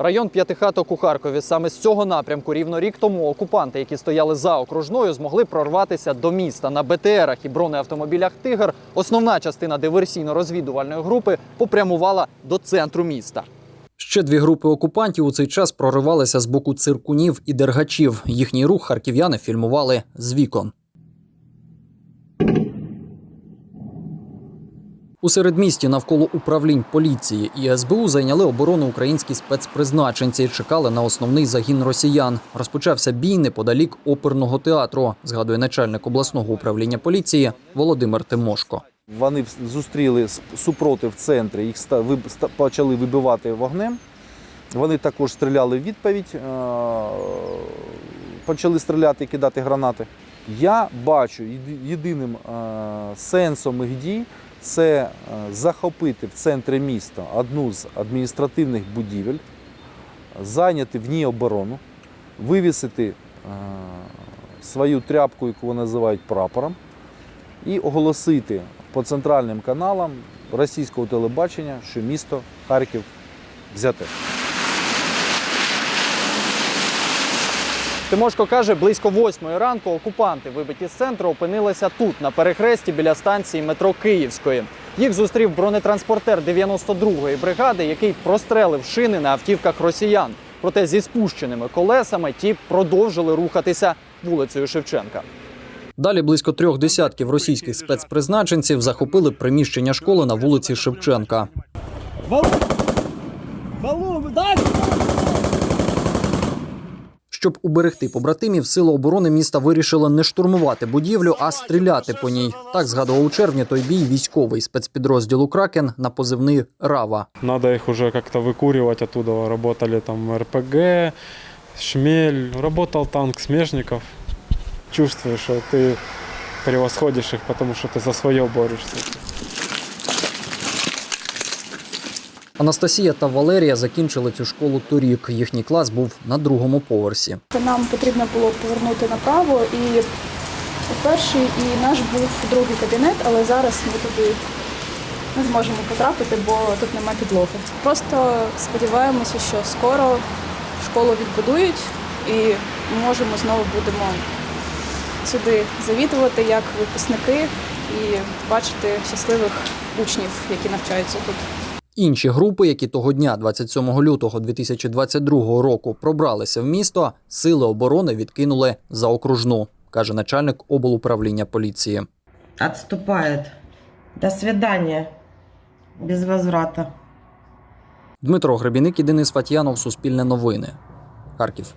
Район П'ятихаток у Харкові. Саме з цього напрямку рівно рік тому окупанти, які стояли за окружною, змогли прорватися до міста на БТРах і бронеавтомобілях Тигр. Основна частина диверсійно-розвідувальної групи попрямувала до центру міста. Ще дві групи окупантів у цей час проривалися з боку циркунів і дергачів. Їхній рух харків'яни фільмували з вікон. У середмісті навколо управлінь поліції і СБУ зайняли оборону українські спецпризначенці. Чекали на основний загін росіян. Розпочався бій неподалік оперного театру, згадує начальник обласного управління поліції Володимир Тимошко. Вони зустріли супротив в центрі, їх почали вибивати вогнем. Вони також стріляли в відповідь, е, почали стріляти і кидати гранати. Я бачу єдиним е, сенсом їх дій це е, захопити в центрі міста одну з адміністративних будівель, зайняти в ній оборону, вивісити е, свою тряпку, яку вони називають прапором, і оголосити по центральним каналам російського телебачення, що місто Харків взяте. Тимошко каже, близько восьмої ранку окупанти, вибиті з центру, опинилися тут, на перехресті біля станції метро Київської. Їх зустрів бронетранспортер 92-ї бригади, який прострелив шини на автівках росіян. Проте зі спущеними колесами ті продовжили рухатися вулицею Шевченка. Далі близько трьох десятків російських спецпризначенців захопили приміщення школи на вулиці Шевченка. Щоб уберегти побратимів, сили оборони міста вирішили не штурмувати будівлю, а стріляти по ній. Так згадував у червні той бій військовий спецпідрозділу Кракен на позивний Рава. Надо их уже как-то выкуривать оттуда. Работали там РПГ, Шмель, работал танк Смежников. Чувствуешь, что ты превосходишь их, потому что ты за свое борешься. Анастасія та Валерія закінчили цю школу торік. Їхній клас був на другому поверсі. Нам потрібно було повернути направо і перший і наш був другий кабінет, але зараз ми туди не зможемо потрапити, бо тут немає підлоги. Просто сподіваємося, що скоро школу відбудують і можемо знову будемо сюди завідувати як випускники і бачити щасливих учнів, які навчаються тут. Інші групи, які того дня, 27 лютого 2022 року, пробралися в місто, сили оборони відкинули за окружну, каже начальник облуправління поліції. Отступает. До свидання. Без возврата. Дмитро Гребіник і Денис Фатьянов, Суспільне новини. Харків.